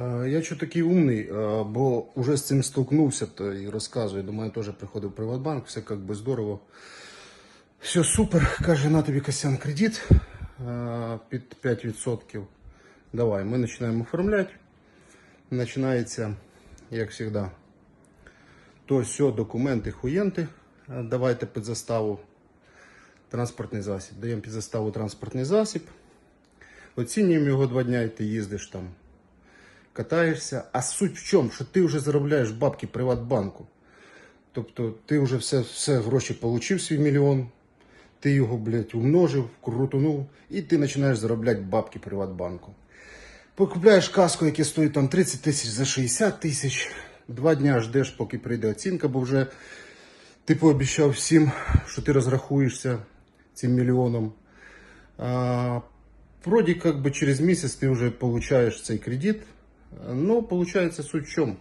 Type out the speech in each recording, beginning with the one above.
Е, Я що такий умний, е, бо вже з цим столкнувся то і розказую. До мене теж приходив Приватбанк, все як би здорово. Все супер. Каже, на тобі Касян кредит е, під 5%. Давай, ми починаємо оформляти. Починається, як завжди, то все, документи, хуєнти. Давайте під заставу транспортний засіб. Даємо під заставу транспортний засіб. Оцінюємо його два дня, і ти їздиш там, катаєшся. А суть в чому? Що ти вже заробляєш бабки Приватбанку. Тобто ти вже все, все гроші отримав свій мільйон, ти його, блядь, умножив, крутунув, і ти починаєш заробляти бабки Приватбанку. Покупляєш каску, яке стоїть там 30 тисяч за 60 тисяч. Два дня ждеш, поки прийде оцінка, бо вже ти пообіцяв всім, що ти розрахуєшся цим мільйоном. А, вроде как бы через месяц ты уже получаешь цей кредит, но получается суть в чем.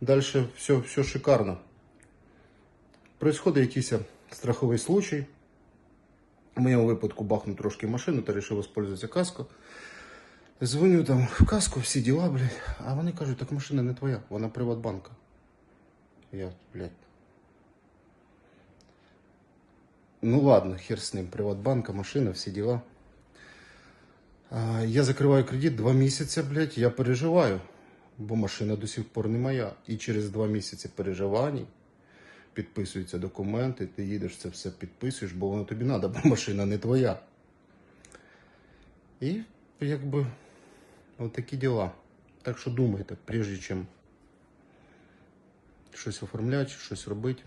Дальше все, все шикарно. Происходить якийсь страховий случай. В моєму випадку бахнув трошки машину та вирішив воспользуватися каскою. Дзвоню там в каску, всі діла, блядь. А вони кажуть, так машина не твоя, вона Приватбанка. Я, блядь. Ну ладно, хер с ним. Приватбанка, машина, всі діла. Я закриваю кредит два місяці, блядь, я переживаю, бо машина до сих пор не моя. І через два місяці переживань підписуються документи, ти їдеш це все підписуєш, бо воно тобі треба, бо машина не твоя. І якби от такі діла. Так що думайте, прежде чим щось оформляти, щось робити.